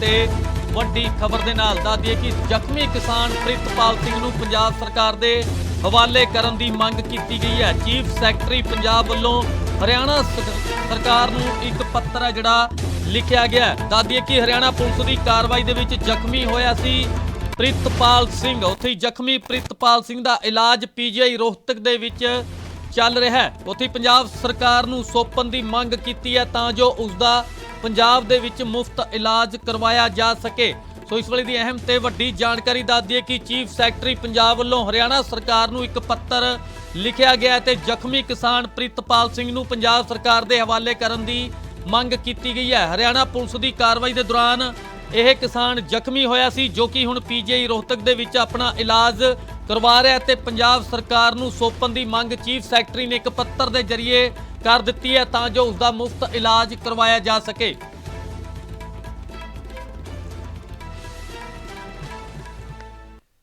ਤੇ ਵੱਡੀ ਖਬਰ ਦੇ ਨਾਲ ਦੱਸਦੀਏ ਕਿ ਜ਼ਖਮੀ ਕਿਸਾਨ ਪ੍ਰਿਤਪਾਲ ਸਿੰਘ ਨੂੰ ਪੰਜਾਬ ਸਰਕਾਰ ਦੇ ਹਵਾਲੇ ਕਰਨ ਦੀ ਮੰਗ ਕੀਤੀ ਗਈ ਹੈ। ਚੀਫ ਸੈਕਟਰੀ ਪੰਜਾਬ ਵੱਲੋਂ ਹਰਿਆਣਾ ਸਰਕਾਰ ਨੂੰ ਇੱਕ ਪੱਤਰ ਹੈ ਜਿਹੜਾ ਲਿਖਿਆ ਗਿਆ ਦੱਸਦੀਏ ਕਿ ਹਰਿਆਣਾ ਪੁਲਿਸ ਦੀ ਕਾਰਵਾਈ ਦੇ ਵਿੱਚ ਜ਼ਖਮੀ ਹੋਇਆ ਸੀ ਪ੍ਰਿਤਪਾਲ ਸਿੰਘ। ਉੱਥੇ ਜ਼ਖਮੀ ਪ੍ਰਿਤਪਾਲ ਸਿੰਘ ਦਾ ਇਲਾਜ ਪੀਜੀਆਈ ਰੋਹਤਕ ਦੇ ਵਿੱਚ ਚੱਲ ਰਿਹਾ ਹੈ। ਉੱਥੇ ਪੰਜਾਬ ਸਰਕਾਰ ਨੂੰ ਸੌਂਪਣ ਦੀ ਮੰਗ ਕੀਤੀ ਹੈ ਤਾਂ ਜੋ ਉਸ ਦਾ ਪੰਜਾਬ ਦੇ ਵਿੱਚ ਮੁਫਤ ਇਲਾਜ ਕਰਵਾਇਆ ਜਾ ਸਕੇ। ਸੋ ਇਸ ਵੇਲੇ ਦੀ ਅਹਿਮ ਤੇ ਵੱਡੀ ਜਾਣਕਾਰੀ ਦੱਸਦੀ ਹੈ ਕਿ ਚੀਫ ਸੈਕਟਰੀ ਪੰਜਾਬ ਵੱਲੋਂ ਹਰਿਆਣਾ ਸਰਕਾਰ ਨੂੰ ਇੱਕ ਪੱਤਰ ਲਿਖਿਆ ਗਿਆ ਹੈ ਤੇ ਜ਼ਖਮੀ ਕਿਸਾਨ ਪ੍ਰਿਤਪਾਲ ਸਿੰਘ ਨੂੰ ਪੰਜਾਬ ਸਰਕਾਰ ਦੇ ਹਵਾਲੇ ਕਰਨ ਦੀ ਮੰਗ ਕੀਤੀ ਗਈ ਹੈ। ਹਰਿਆਣਾ ਪੁਲਿਸ ਦੀ ਕਾਰਵਾਈ ਦੇ ਦੌਰਾਨ ਇਹ ਕਿਸਾਨ ਜ਼ਖਮੀ ਹੋਇਆ ਸੀ, ਜੋ ਕਿ ਹੁਣ ਪੀਜੀਆਈ ਰੋਹਤਕ ਦੇ ਵਿੱਚ ਆਪਣਾ ਇਲਾਜ ਕਰਵਾ ਰਿਹਾ ਹੈ ਤੇ ਪੰਜਾਬ ਸਰਕਾਰ ਨੂੰ ਸੌਂਪਣ ਦੀ ਮੰਗ ਚੀਫ ਸੈਕਟਰੀ ਨੇ ਇੱਕ ਪੱਤਰ ਦੇ ਜ਼ਰੀਏ ਕਰ ਦਿੱਤੀ ਹੈ ਤਾਂ ਜੋ ਉਸ ਦਾ ਮੁਫਤ ਇਲਾਜ ਕਰਵਾਇਆ ਜਾ ਸਕੇ।